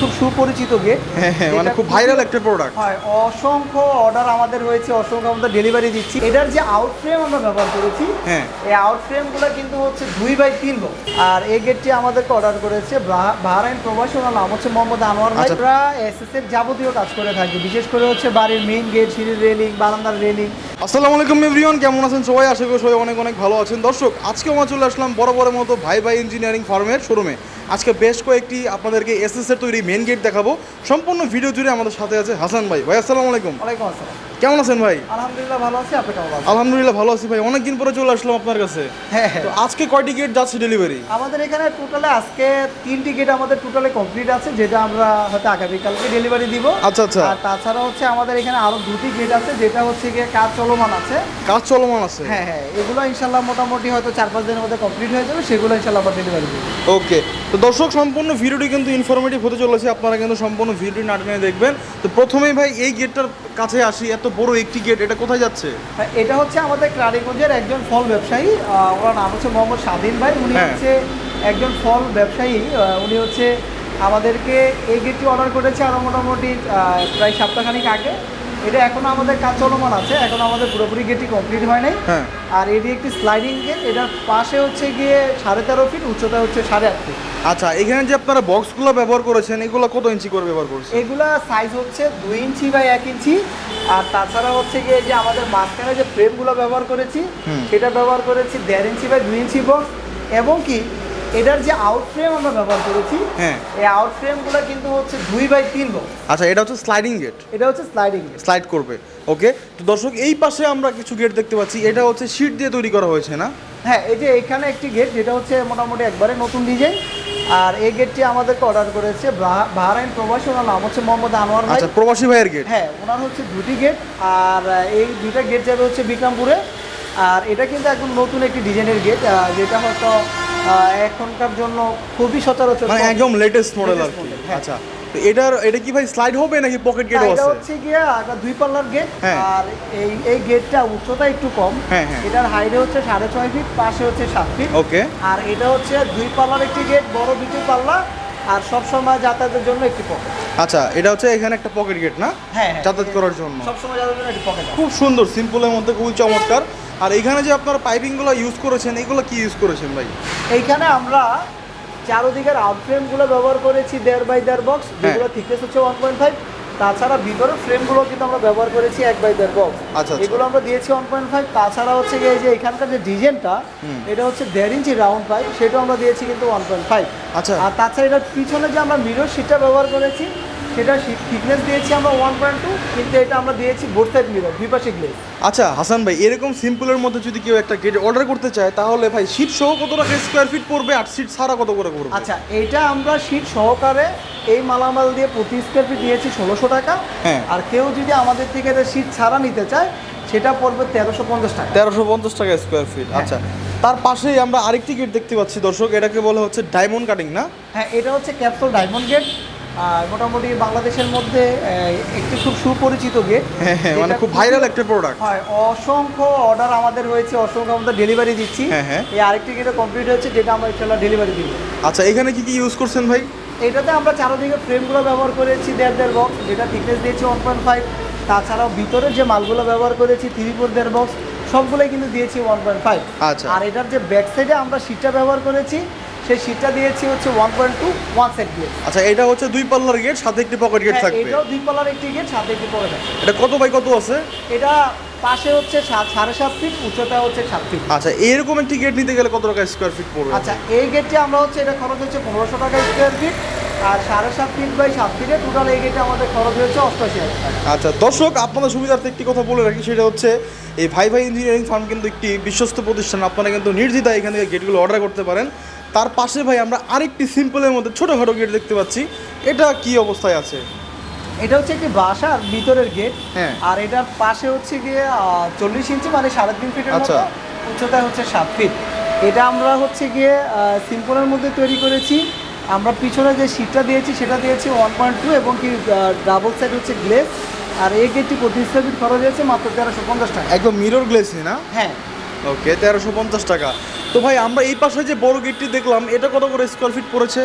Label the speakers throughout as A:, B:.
A: খুব সুপরিচিত গেট
B: হ্যাঁ হ্যাঁ মানে খুব ভাইরাল একটা প্রোডাক্ট
A: হয় অসংখ্য অর্ডার আমাদের হয়েছে অসংখ্য আমাদের ডেলিভারি দিচ্ছি। এটার যে আউট ফ্রেম আমরা ব্যবহার করেছি
B: হ্যাঁ।
A: এই আউট ফ্রেমগুলো কিন্তু হচ্ছে দুই বাই তিন আর এই গেটটি আমাদেরকে অর্ডার করেছে বাহা- বাহরাইন প্রবাসী ওনার নাম হচ্ছে মোহাম্মদ আনোয়ার ভাই। আমরা এসএস এর যাবতীয় কাজ করে থাকি বিশেষ করে হচ্ছে বাড়ির মেইন গেট সিঁড়ির রেলিং বারান্দার রেলিং
B: আসসালামু আলাইকুম এভরিওয়ান কেমন আছেন সবাই? আশা করি সবাই অনেক অনেক ভালো আছেন। দর্শক আজকে আমরা চলে আসলাম বড় বড় মতো ভাই ভাই ইঞ্জিনিয়ারিং ফার্মের শোরুমে আজকে বেশ কয়েকটি আপনাদেরকে এসএস এর তৈরি মেন গেট দেখাবো। সম্পূর্ণ ভিডিও জুড়ে আমাদের সাথে আছে হাসান ভাই। ভাই আসসালামু আলাইকুম।
A: ওয়ালাইকুম আসসালাম।
B: কেমন আছেন ভাই?
A: আলহামদুলিল্লাহ ভালো আছি আপনি কেমন আছেন?
B: আলহামদুলিল্লাহ ভালো আছি ভাই। অনেকদিন পরে চলে আসলাম আপনার কাছে।
A: হ্যাঁ হ্যাঁ।
B: তো আজকে কয়টি গেট যাচ্ছে ডেলিভারি
A: আমাদের এখানে টোটালে আজকে তিনটি গেট আমাদের টোটালে কমপ্লিট আছে যেটা আমরা হয়তো আগামীকালকে ডেলিভারি দিব।
B: আচ্ছা আচ্ছা।
A: আর তাছাড়া হচ্ছে আমাদের এখানে আরও দুটি গেট আছে যেটা হচ্ছে গিয়ে কাজ চলমান আছে।
B: কাজ চলমান আছে?
A: হ্যাঁ হ্যাঁ। এগুলো ইনশাল্লাহ মোটামুটি হয়তো চার পাঁচ দিনের মধ্যে কমপ্লিট হয়ে যাবে সেগুলো ইনশাল্লাহ আমরা ডেলিভারি দেবো।
B: ওকে তো দর্শক সম্পূর্ণ ভিডিওটি কিন্তু ইনফরমেটিভ হতে চলেছে। আপনারা কিন্তু সম্পূর্ণ ভিডিওটি নাটনে দেখবেন। তো প্রথমেই ভাই এই গেটটার কাছে আসি। এত বড় একটি গেট এটা কোথায় যাচ্ছে?
A: এটা হচ্ছে আমাদের ক্রাড়িগঞ্জের একজন ফল ব্যবসায়ী। ওনার নাম হচ্ছে মোহাম্মদ স্বাধীন ভাই। উনি
B: হ্যাঁ।
A: হচ্ছে একজন ফল ব্যবসায়ী। উনি হচ্ছে আমাদেরকে এই গেটটি অর্ডার করেছে আরও মোটামুটি প্রায় সপ্তাহখানিক আগে। এটা এখনও আমাদের কাজ চলমান আছে এখনও আমাদের পুরোপুরি গেটটি কমপ্লিট হয় নাই।
B: হ্যাঁ।
A: আর এটি একটি স্লাইডিং গেট এটার পাশে হচ্ছে গিয়ে সাড়ে তেরো ফিট উচ্চতা হচ্ছে সাড়ে আট ফিট
B: আচ্ছা এখানে যে আপনারা বক্সগুলো ব্যবহার করেছেন এগুলো কত ইঞ্চি করে ব্যবহার করেছেন?
A: এগুলা সাইজ হচ্ছে দুই ইঞ্চি বাই এক ইঞ্চি। আর তাছাড়া হচ্ছে গিয়ে যে আমাদের মাঝখানে যে ফ্রেমগুলো ব্যবহার করেছি সেটা ব্যবহার করেছি দেড় ইঞ্চি বাই দুই ইঞ্চি বক্স এবং কি এটার যে আউট ফ্রেম আমরা ব্যবহার করেছি
B: হ্যাঁ।
A: এই আউট ফ্রেমগুলো কিন্তু হচ্ছে দুই বাই তিন বক্স
B: আচ্ছা এটা হচ্ছে স্লাইডিং গেট
A: এটা হচ্ছে স্লাইডিং গেট
B: স্লাইড করবে। ওকে তো দর্শক এই পাশে আমরা কিছু গেট দেখতে পাচ্ছি। এটা হচ্ছে শীট দিয়ে তৈরি করা হয়েছে না?
A: হ্যাঁ এই যে এখানে একটি গেট যেটা হচ্ছে মোটামুটি একবারে নতুন ডিজাইন আর এই গেটটি আমাদেরকে অর্ডার করেছে বাহা- বাহরাইন প্রবাসী ওনার নাম হচ্ছে মোহাম্মদ আনোয়ার ভাই।
B: আচ্ছা প্রবাসী ভাইয়ের গেট
A: হ্যাঁ ওনার হচ্ছে দুটি গেট আর এই দুইটা গেট যাবে হচ্ছে বিক্রমপুরে। আর এটা কিন্তু একদম নতুন একটি ডিজাইনের গেট যেটা হয়তো এখনকার জন্য খুবই সচরাচর
B: মানে একদম লেটেস্ট মডেল আর কি
A: হ্যাঁ।
B: আচ্ছা এটার এটা কি ভাই স্লাইড হবে নাকি পকেট
A: গেট
B: আছে
A: এটা হচ্ছে গিয়া এটা দুই পাল্লার গেট
B: হ্যাঁ।
A: আর এই এই গেটটা উচ্চতা একটু কম
B: হ্যাঁ, হ্যাঁ।
A: এটার হাইটে হচ্ছে সাড়ে ছয় ফিট পাশে হচ্ছে সাত ফিট
B: ওকে
A: আর এটা হচ্ছে দুই পাল্লার একটি গেট বড় দুটি পাল্লা আর সবসময় যাতায়াতের জন্য একটি পকেট
B: আচ্ছা এটা হচ্ছে এখানে একটা পকেট গেট না?
A: হ্যাঁ হ্যাঁ।
B: যাতায়াত করার জন্য।
A: সব সময় যাতায়াতের জন্য একটি পকেট
B: খুব সুন্দর সিম্পলের মধ্যে খুবই চমৎকার। আর এখানে যে আপনারা পাইপিংগুলো ইউজ করেছেন এগুলো কি ইউজ করেছেন ভাই?
A: এইখানে আমরা চারোদিকের আউটফ্রেমগুলো ব্যবহার করেছি দেড় বাই দেড় বক্স। যেগুলো থিকনেস হচ্ছে ওয়ান পয়েন্ট ফাইভ তাছাড়া ভিতরের ফ্রেমগুলো কিন্তু আমরা ব্যবহার করেছি এক বাই দেড় বক্স। এগুলো আমরা দিয়েছি ওয়ান পয়েন্ট ফাইভ তাছাড়া হচ্ছে গিয়ে এই যে এখানকার যে ডিজাইনটা এটা হচ্ছে দেড় ইঞ্চি রাউন্ড পাইপ সেটাও আমরা দিয়েছি কিন্তু ওয়ান পয়েন্ট ফাইভ
B: আচ্ছা।
A: আর তাছাড়া এটার পিছনে যে আমরা মিরর সিটটা ব্যবহার করেছি সেটা থিকনেস দিয়েছি আমরা ওয়ান পয়েন্ট টু কিন্তু এটা আমরা দিয়েছি বোর্ড সাইড মিরর দ্বিপাশিক গ্লেজ
B: আচ্ছা হাসান ভাই এরকম সিম্পলের মধ্যে যদি কেউ একটা গেট অর্ডার করতে চায় তাহলে ভাই সিট সহ কত টাকা স্কোয়ার ফিট পড়বে আর সিট ছাড়া কত করে পড়বে?
A: আচ্ছা এইটা আমরা শীট সহকারে এই মালামাল দিয়ে প্রতি স্কোয়ার ফিট দিয়েছি ষোলোশো টাকা।
B: হ্যাঁ।
A: আর কেউ যদি আমাদের থেকে এটা শীট ছাড়া নিতে চায় সেটা পড়বে তেরোশো পঞ্চাশ টাকা।
B: তেরোশো পঞ্চাশ টাকা স্কোয়ার ফিট। আচ্ছা। তার পাশেই আমরা আরেকটি গেট দেখতে পাচ্ছি দর্শক এটাকে বলা হচ্ছে ডায়মন্ড কাটিং না?
A: হ্যাঁ এটা হচ্ছে ক্যাপসুল ডায়মন্ড গেট আর মোটামুটি বাংলাদেশের মধ্যে একটি খুব সুপরিচিত গেট
B: হ্যাঁ হ্যাঁ মানে খুব ভাইরাল একটা প্রোডাক্ট
A: হয় অসংখ্য অর্ডার আমাদের হয়েছে অসংখ্য আমরা ডেলিভারি দিচ্ছি।
B: হ্যাঁ।
A: এই আরেকটি গেটে কমপ্লিট হয়েছে যেটা আমরা ইনশাল্লাহ ডেলিভারি দিব।
B: আচ্ছা এখানে কি কি ইউজ করছেন ভাই?
A: এটাতে আমরা চারোদিকে ফ্রেমগুলো ব্যবহার করেছি দেড় দেড় বক্স যেটা থিকনেস দিয়েছি ওয়ান পয়েন্ট ফাইভ তাছাড়াও ভিতরের যে মালগুলো ব্যবহার করেছি থ্রি ফোর দেড় বক্স সবগুলোই কিন্তু দিয়েছি ওয়ান পয়েন্ট ফাইভ
B: আচ্ছা।
A: আর এটার যে ব্যাক সাইডে আমরা সিটটা ব্যবহার করেছি সেই সিটটা দিয়েছি হচ্ছে one point two one set gate
B: আচ্ছা এটা হচ্ছে দুই পাল্লার গেট সাথে একটি পকেট গেট থাকবে।
A: এটাও দুই পাল্লার একটি গেট সাথে একটি পকেট
B: এটা কত বাই কত আছে?
A: এটা পাশে হচ্ছে সাড়ে সাত ফিট উচ্চতা হচ্ছে সাত ফিট
B: আচ্ছা এরকম একটি গেট নিতে গেলে কত টাকা স্কোয়ার ফিট পড়বে?
A: আচ্ছা এই গেটটি আমরা হচ্ছে এটা খরচ হচ্ছে পনেরোশো টাকা স্কোয়ার ফিট আর সাড়ে সাত ফিট বাই সাত ফিটে টোটাল এই গেটে আমাদের খরচ হয়েছে হাজার টাকা।
B: আচ্ছা দর্শক আপনাদের সুবিধার্থে একটি কথা বলে রাখি সেটা হচ্ছে এই ভাই ভাই ইঞ্জিনিয়ারিং ফার্ম কিন্তু একটি বিশ্বস্ত প্রতিষ্ঠান। আপনারা কিন্তু নির্দ্বিধায় এখান থেকে গেটগুলো অর্ডার করতে পারেন। তার পাশে ভাই আমরা আরেকটি সিম্পলের মধ্যে ছোটোখাটো গেট দেখতে পাচ্ছি। এটা কি অবস্থায় আছে?
A: এটা হচ্ছে একটি বাসার ভিতরের গেট
B: হ্যাঁ।
A: আর এটার পাশে হচ্ছে গিয়ে চল্লিশ ইঞ্চি মানে সাড়ে তিন ফিটের
B: আচ্ছা।
A: মতো উচ্চতা হচ্ছে সাত ফিট এটা আমরা হচ্ছে গিয়ে সিম্পলের মধ্যে তৈরি করেছি। আমরা পিছনে যে সিটটা দিয়েছি সেটা দিয়েছি ওয়ান পয়েন্ট টু এবং কি ডাবল সাইড হচ্ছে গ্লেস আর এই গেটটি প্রতি স্কোয়ার খরচ হয়েছে মাত্র তেরোশো পঞ্চাশ টাকা।
B: একদম মিরর গ্লেস না?
A: হ্যাঁ।
B: ওকে তেরোশো পঞ্চাশ টাকা। তো ভাই আমরা এই পাশে যে বড় গেটটি দেখলাম এটা কত করে স্কোয়ার ফিট পড়েছে?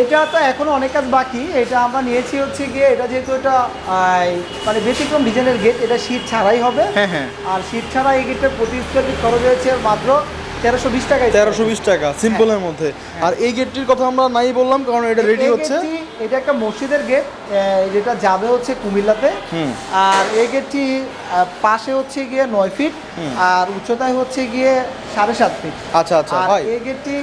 A: এটা তো এখনও অনেক কাজ বাকি। এটা আমরা নিয়েছি হচ্ছে গিয়ে এটা যেহেতু এটা মানে ব্যতিক্রম ডিজাইনের গেট এটা শীত ছাড়াই হবে।
B: হ্যাঁ হ্যাঁ।
A: আর শীত ছাড়া এই গেটের প্রতি স্কোয়ার ফিট খরচ হয়েছে মাত্র তেরোশো বিশ টাকায়
B: তেরোশো বিশ টাকা সিম্পলের মধ্যে। আর এই গেটটির কথা আমরা নাই বললাম কারণ এটা রেডি হচ্ছে।
A: এটা একটা মসজিদের গেট যেটা যাবে হচ্ছে কুমিল্লাতে। আর এই গেটটি পাশে হচ্ছে গিয়ে নয় ফিট আর উচ্চতায় হচ্ছে গিয়ে সাড়ে সাত ফিট।
B: আচ্ছা আচ্ছা
A: এই গেটটি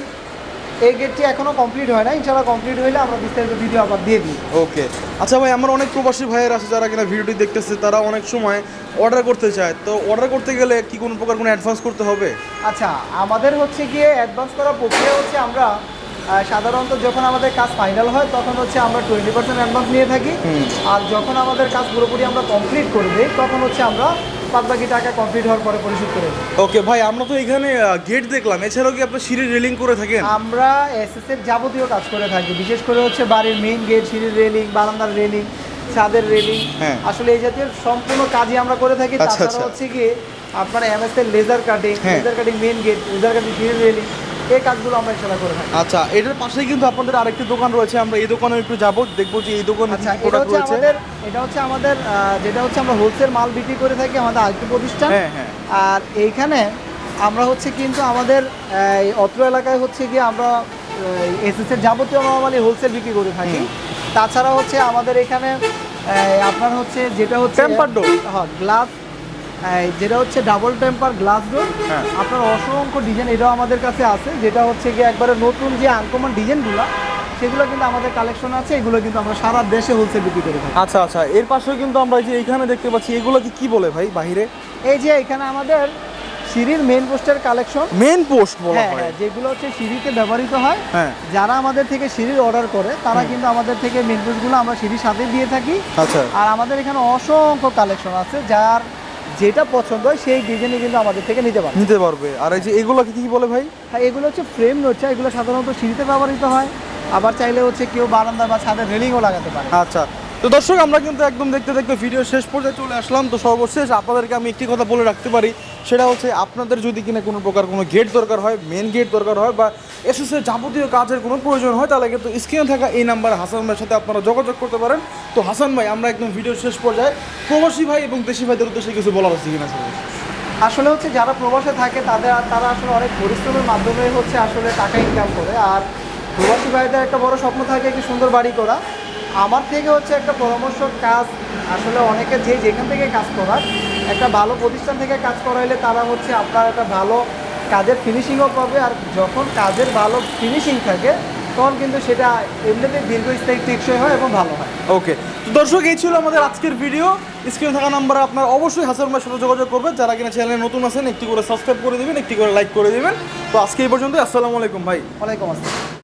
A: এই গেটটি এখনও কমপ্লিট হয় না ইনশাআল্লাহ কমপ্লিট হইলে আমরা বিস্তারিত ভিডিও আবার দিয়ে দিই।
B: ওকে আচ্ছা ভাই আমার অনেক প্রবাসী ভাইয়ের আছে যারা কিনা ভিডিওটি দেখতেছে তারা অনেক সময় অর্ডার করতে চায়। তো অর্ডার করতে গেলে কি কোনো প্রকার কোনো অ্যাডভান্স করতে হবে?
A: আচ্ছা আমাদের হচ্ছে গিয়ে অ্যাডভান্স করার প্রক্রিয়া হচ্ছে আমরা সাধারণত যখন আমাদের কাজ ফাইনাল হয় তখন হচ্ছে আমরা টোয়েন্টি পার্সেন্ট অ্যাডভান্স নিয়ে থাকি। আর যখন আমাদের কাজ পুরোপুরি আমরা কমপ্লিট করে দিই তখন হচ্ছে আমরা বাদ বাকি টাকা কমপ্লিট হওয়ার পরে পরিশোধ করে
B: ওকে ভাই আমরা তো এখানে গেট দেখলাম। এছাড়াও কি আপনার সিঁড়ি রেলিং করে থাকেন?
A: আমরা এস এর যাবতীয় কাজ করে থাকি। বিশেষ করে হচ্ছে বাড়ির মেইন গেট সিঁড়ির রেলিং বারান্দার রেলিং ছাদের রেলিং
B: হ্যাঁ।
A: আসলে এই জাতীয় সম্পূর্ণ কাজই আমরা করে থাকি।
B: আচ্ছা,
A: তাছাড়া
B: আচ্ছা।
A: হচ্ছে কি আপনার এমএস এর laser cutting. Laser cutting main gate laser cutting সিঁড়ির রেলিং এই কাজগুলো আমরা ইনশাল্লাহ করে থাকি।
B: আচ্ছা এটার পাশেই কিন্তু আপনাদের আরেকটি দোকান রয়েছে আমরা এই দোকানে একটু যাব দেখব যে এই দোকানে
A: আচ্ছা
B: কি
A: এটা হচ্ছে আমাদের এটা হচ্ছে আমাদের যেটা হচ্ছে আমরা হোলসেল মাল বিক্রি করে থাকি আমাদের আরেকটি প্রতিষ্ঠান।
B: হ্যাঁ হ্যাঁ।
A: আর এইখানে আমরা হচ্ছে কিন্তু আমাদের এই অত্র এলাকায় হচ্ছে গিয়ে আমরা এসএস এর যাবতীয় নর্মালি হোলসেল বিক্রি করে থাকি। তাছাড়া হচ্ছে আমাদের এখানে আপনার হচ্ছে যেটা হচ্ছে হ্যাঁ গ্লাস যেটা হচ্ছে ডাবল টেম্পার গ্লাস ডোর
B: হ্যাঁ।
A: আপনার অসংখ্য ডিজাইন এটাও আমাদের কাছে আছে যেটা হচ্ছে গিয়ে একবারে নতুন যে আনকমন ডিজাইনগুলো সেগুলো কিন্তু আমাদের কালেকশন আছে এগুলো কিন্তু আমরা সারা দেশে হোলসেল বিক্রি করে থাকি।
B: আচ্ছা আচ্ছা এর পাশেও কিন্তু আমরা এই যে এইখানে দেখতে পাচ্ছি এগুলো কি কি বলে ভাই বাহিরে?
A: এই যে এখানে আমাদের সিঁড়ির মেন পোস্টের কালেকশন
B: মেন পোস্ট বলা
A: হ্যাঁ
B: হয়।
A: হ্যাঁ যেগুলো হচ্ছে সিঁড়িতে ব্যবহৃত হয়।
B: হ্যাঁ।
A: যারা আমাদের থেকে সিঁড়ির অর্ডার করে তারা কিন্তু আমাদের থেকে মেনপুসগুলো আমরা সিঁড়ির সাথে দিয়ে থাকি।
B: আচ্ছা।
A: আর আমাদের এখানে অসংখ্য কালেকশন আছে যার যেটা পছন্দ হয় সেই ডিজাইনে কিন্তু আমাদের থেকে নিতে পারবে।
B: নিতে পারবে। আর এই যে এগুলো কি কি বলে ভাই?
A: হ্যাঁ এগুলো হচ্ছে ফ্রেম হচ্ছে এগুলো সাধারণত সিঁড়িতে ব্যবহৃত হয়। আবার চাইলে হচ্ছে কেউ বারান্দা বা ছাদের রেলিংও লাগাতে পারে।
B: আচ্ছা। তো দর্শক, আমরা কিন্তু একদম দেখতে দেখতে ভিডিও শেষ পর্যায়ে চলে আসলাম। তো সর্বশেষ আপনাদেরকে আমি একটি কথা বলে রাখতে পারি, সেটা হচ্ছে আপনাদের যদি কিনা কোনো প্রকার কোনো গেট দরকার হয় মেন গেট দরকার হয় বা এসএসের যাবতীয় কাজের কোনো প্রয়োজন হয়, তাহলে কিন্তু স্ক্রিনে থাকা এই নাম্বার হাসান ভাইয়ের সাথে আপনারা যোগাযোগ করতে পারেন। তো হাসান ভাই, আমরা একদম ভিডিও শেষ পর্যায়ে, প্রবাসী ভাই এবং দেশি ভাইদের উদ্দেশ্যে কিছু বলার আছে কিনা
A: আসলে হচ্ছে যারা প্রবাসে থাকে, তাদের তারা আসলে অনেক পরিশ্রমের মাধ্যমে হচ্ছে আসলে টাকা ইনকাম করে। আর প্রবাসী ভাইদের একটা বড় স্বপ্ন থাকে একটি সুন্দর বাড়ি করা। আমার থেকে হচ্ছে একটা পরামর্শ কাজ আসলে অনেকে যে যেখান থেকে কাজ করার একটা ভালো প্রতিষ্ঠান থেকে কাজ করাইলে তারা হচ্ছে আপনার একটা ভালো কাজের ফিনিশিংও পাবে। আর যখন কাজের ভালো ফিনিশিং থাকে তখন কিন্তু সেটা এমনিতে দীর্ঘস্থায়ী টেকসই হয় এবং ভালো হয়।
B: ওকে। তো দর্শক এই ছিল আমাদের আজকের ভিডিও। স্ক্রিনে থাকা নাম্বারে আপনার অবশ্যই হাসান ভাইয়ের সাথে যোগাযোগ করবেন। যারা কিনা চ্যানেলে নতুন আছেন একটি করে সাবস্ক্রাইব করে দিবেন একটি করে লাইক করে দেবেন। তো আজকে এই পর্যন্ত আসসালামু আলাইকুম ভাই।
A: ওয়ালাইকুম আসসালাম।